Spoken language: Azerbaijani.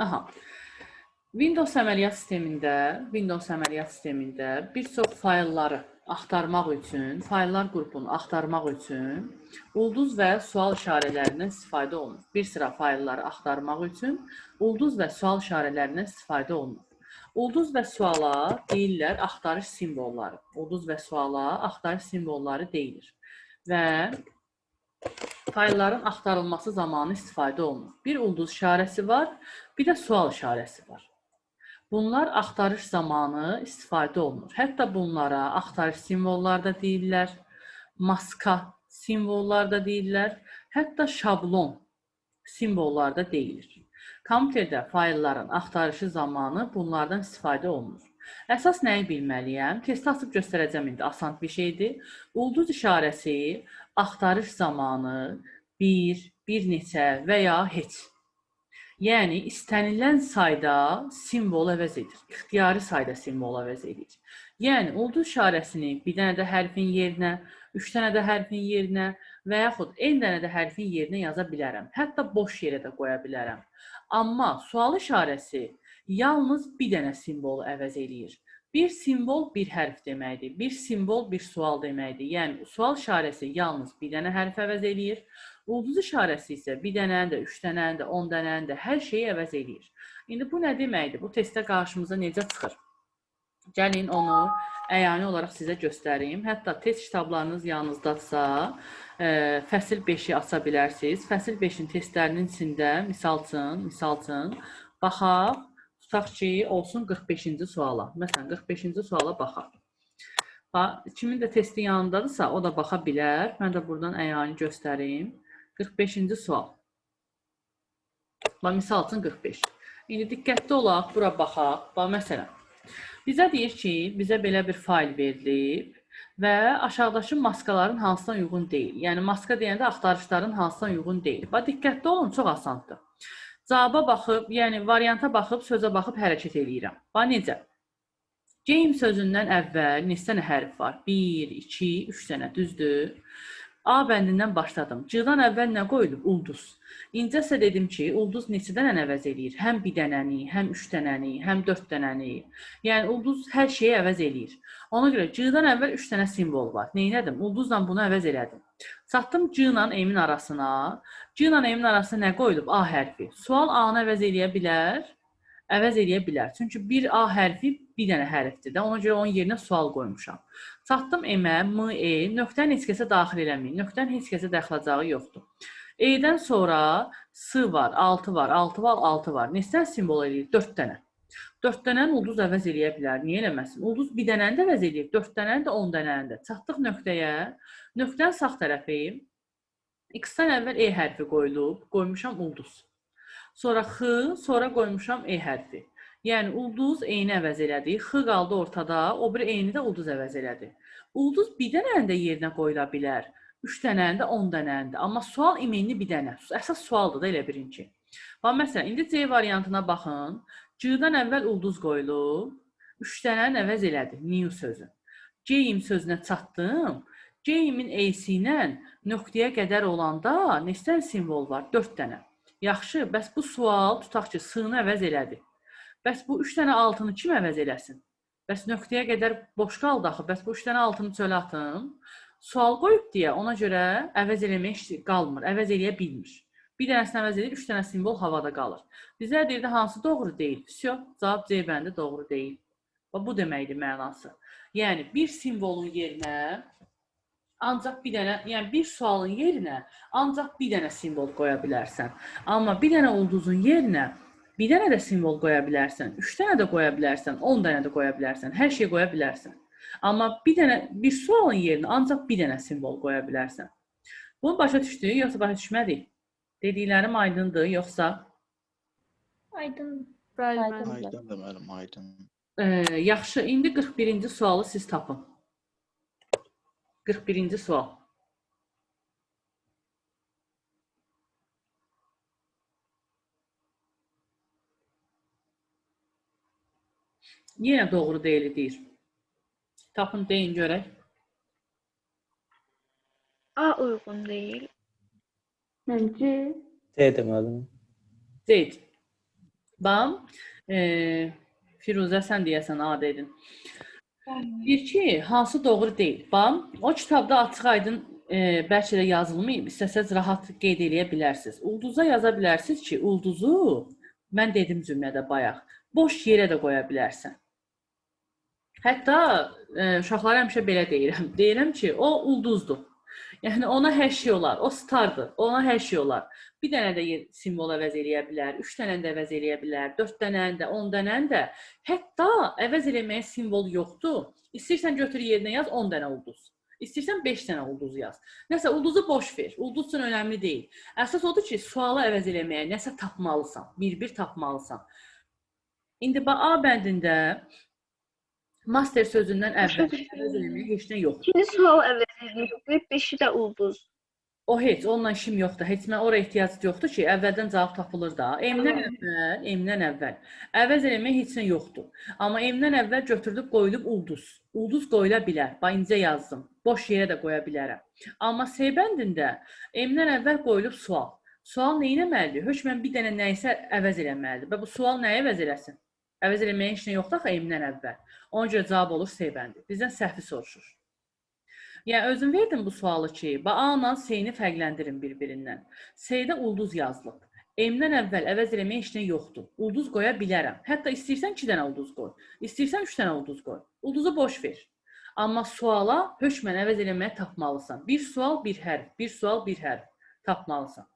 Aha. Windows əməliyyat sistemində, Windows əməliyyat sistemində bir çox faylları axtarmaq üçün, fayllar qrupunu axtarmaq üçün ulduz və sual işarələrindən istifadə olunur. Bir sıra faylları axtarmaq üçün ulduz və sual işarələrindən istifadə olunur. Ulduz və suala deyirlər axtarış simvolları. Ulduz və suala axtarış simvolları deyilir. Və faylların axtarılması zamanı istifadə olunur. Bir ulduz işarəsi var, bir də sual işarəsi var. Bunlar axtarış zamanı istifadə olunur. Hətta bunlara axtarış simvolları da deyirlər, maska simvolları da deyirlər, hətta şablon simvolları da deyilir. Kompüterdə faylların axtarışı zamanı bunlardan istifadə olunur. Əsas nəyi bilməliyəm? Testi açıb göstərəcəm indi, asan bir şeydir. Ulduz işarəsi axtarış zamanı bir, bir neçə və ya heç Yəni istənilən sayda simvol əvəz edir. İxtiyari sayda simvol əvəz edir. Yəni ulduz işarəsini bir dənə də hərfin yerinə, üç dənə də hərfin yerinə və yaxud n dənə də hərfin yerinə yaza bilərəm. Hətta boş yerə də qoya bilərəm. Amma sual işarəsi yalnız bir dənə simvolu əvəz eləyir. Bir simvol bir hərf deməkdir. Bir simvol bir sual deməkdir. Yəni sual işarəsi yalnız bir dənə hərf əvəz eləyir. Ulduz işarəsi isə bir dənənin də, üç dənənin də, 10 dənənin də hər şeyi əvəz eləyir. İndi bu nə deməkdir? Bu testdə qarşımıza necə çıxır? Gəlin onu əyani olaraq sizə göstərim. Hətta test kitablarınız yanınızdadsa, ə, fəsil 5-i aça bilərsiniz. Fəsil 5-in testlərinin içində misal üçün, misal üçün baxaq, tutaq ki, olsun 45-ci suala. Məsələn, 45-ci suala baxaq. Bax, kimin də testi yanındadırsa, o da baxa bilər. Mən də buradan əyani göstərim. 45-ci sual. Bax, misal üçün 45. İndi diqqətli olaq, bura baxaq. Bax, məsələn, bizə deyir ki, bizə belə bir fayl verilib və aşağıdakı maskaların hansına uyğun deyil. Yəni, maska deyəndə axtarışların hansına uyğun deyil. Bax, diqqətli olun, çox asandır. Cavaba baxıb, yəni varianta baxıb, sözə baxıb hərəkət eləyirəm. Bax, necə? Game sözündən əvvəl neçə dənə hərf var? 1, 2, 3 dənə, düzdür? A bəndindən başladım. C-dan əvvəl nə qoyulub? Ulduz. İncə isə dedim ki, ulduz neçə dənəni əvəz eləyir? Həm bir dənəni, həm üç dənəni, həm dörd dənəni. Yəni ulduz hər şeyi əvəz eləyir. Ona görə C-dan əvvəl üç dənə simvol var. Neynədim? Ulduzla bunu əvəz elədim. Çatdım C-la M-in arasına. C-la M-in arasına nə qoyulub? A hərfi. Sual A-nı əvəz eləyə bilər? əvəz eləyə bilər. Çünki bir A hərfi bir dənə hərfdir də. Ona görə onun yerinə sual qoymuşam. Çatdım M-ə, M, E, nöqtəni heç kəsə daxil eləməyin. Nöqtənin heç kəsə dəxlacağı yoxdur. E-dən sonra S var, 6 var, 6 var, 6 var. Neçə simvol eləyir? 4 dənə. 4 dənəni ulduz əvəz eləyə bilər. Niyə eləməsin? Ulduz bir dənəni də əvəz eləyir, 4 dənəni də 10 dənəni də. Çatdıq nöqtəyə. Nöqtənin sağ tərəfi X-dən əvvəl E hərfi qoyulub, qoymuşam ulduz. Sonra x, sonra qoymuşam e hərfi. Yəni ulduz eyni əvəz elədi. X qaldı ortada, o biri eyni də ulduz əvəz elədi. Ulduz bir dənənin də yerinə qoyula bilər. 3 dənənin də 10 dənənin də. Amma sual imenli bir dənə. Əsas sualdır da elə birinci. Bax məsələn, indi C variantına baxın. C-dən əvvəl ulduz qoyulub, 3 dənəni əvəz elədi. New sözü. C-im sözünə çatdım. C-imin A-si ilə nöqtəyə qədər olanda neçə simvol var? 4 dənə. Yaxşı, bəs bu sual tutaq ki, sığını əvəz elədi. Bəs bu 3 dənə altını kim əvəz eləsin? Bəs nöqtəyə qədər boş qaldı axı. Bəs bu 3 dənə altını çölə atım. Sual qoyub deyə ona görə əvəz eləmək qalmır, əvəz eləyə bilmir. Bir dənəsini əvəz edir, 3 dənə simvol havada qalır. Bizə deyirdi hansı doğru deyil? Vsyo, cavab C bəndi doğru deyil. Və bu deməkdir mənası. Yəni bir simvolun yerinə ancaq bir dənə, yəni bir sualın yerinə ancaq bir dənə simvol qoya bilərsən. Amma bir dənə ulduzun yerinə bir dənə də simvol qoya bilərsən, 3 dənə də qoya bilərsən, 10 dənə də qoya bilərsən, hər şey qoya bilərsən. Amma bir dənə bir sualın yerinə ancaq bir dənə simvol qoya bilərsən. Bunu başa düşdük, yoxsa başa düşmədik? Dediklərim aydındır, yoxsa? Aydın. Aydın. Aydındır müəllim, aydın. Ee, yaxşı, indi 41-ci sualı siz tapın. 41-ci sual. Yenə doğru deyil deyir. Tapın deyin görək. A uyğun deyil. Məncə C-dir müəllim. Zeyd. Bam, e, Firuzə sən deyəsən A dedin. Deyir ki, hansı doğru deyil. Bam, o kitabda açıq-aydın e, bəlkə də yazılmayıb, istəsəz rahat qeyd eləyə bilərsiniz. Ulduza yaza bilərsiniz ki, ulduzu mən dedim cümlədə bayaq, boş yerə də qoya bilərsən. Hətta e, uşaqlara həmişə belə deyirəm. Deyirəm ki, o ulduzdur. Yəni ona hər şey olar. O stardır. Ona hər şey olar. Bir dənə də simvol əvəz eləyə bilər, 3 dənə də əvəz eləyə bilər, 4 dənə də, 10 dənə də. Hətta əvəz eləməyə simvol yoxdur. İstəyirsən götür yerinə yaz 10 dənə ulduz. İstəyirsən 5 dənə ulduz yaz. Nəsə ulduzu boş ver. Ulduz üçün önəmli deyil. Əsas odur ki, sualı əvəz eləməyə nəsə tapmalısan, bir-bir tapmalısan. İndi A bəndində master sözündən əvvəl əvəz eləməyə heç nə yoxdur. İkinci sual əvəz edilib, beşi də ulduz. O heç, onunla işim yoxdur. Heç mən ora ehtiyac yoxdur ki, əvvəldən cavab tapılır da. M-dən əvvəl, M-dən əvvəl. Əvəz eləməyə heç nə yoxdur. Amma M-dən əvvəl götürülüb qoyulub ulduz. Ulduz qoyula bilər. Bax incə yazdım. Boş yerə də qoya bilərəm. Amma S bəndində M-dən əvvəl qoyulub sual. Sual nə etməlidir? Hökmən bir dənə nə isə əvəz eləməlidir. Və bu sual nəyi əvəz eləsin? Əvəz eləməyə heç nə yoxdur axı M-dən əvvəl. Ona görə cavab olur S bəndi. Bizdən səhvi soruşur. Yəni özün verdin bu sualı ki, bax A ilə S-ni fərqləndirin bir-birindən. S-də ulduz yazılıb. M-dən əvvəl əvəz eləməyə heç nə yoxdur. Ulduz qoya bilərəm. Hətta istəyirsən 2 dənə ulduz qoy. İstəyirsən 3 dənə ulduz qoy. Ulduzu boş ver. Amma suala hökmən əvəz eləməyə tapmalısan. Bir sual, bir hərf, bir sual, bir hərf tapmalısan.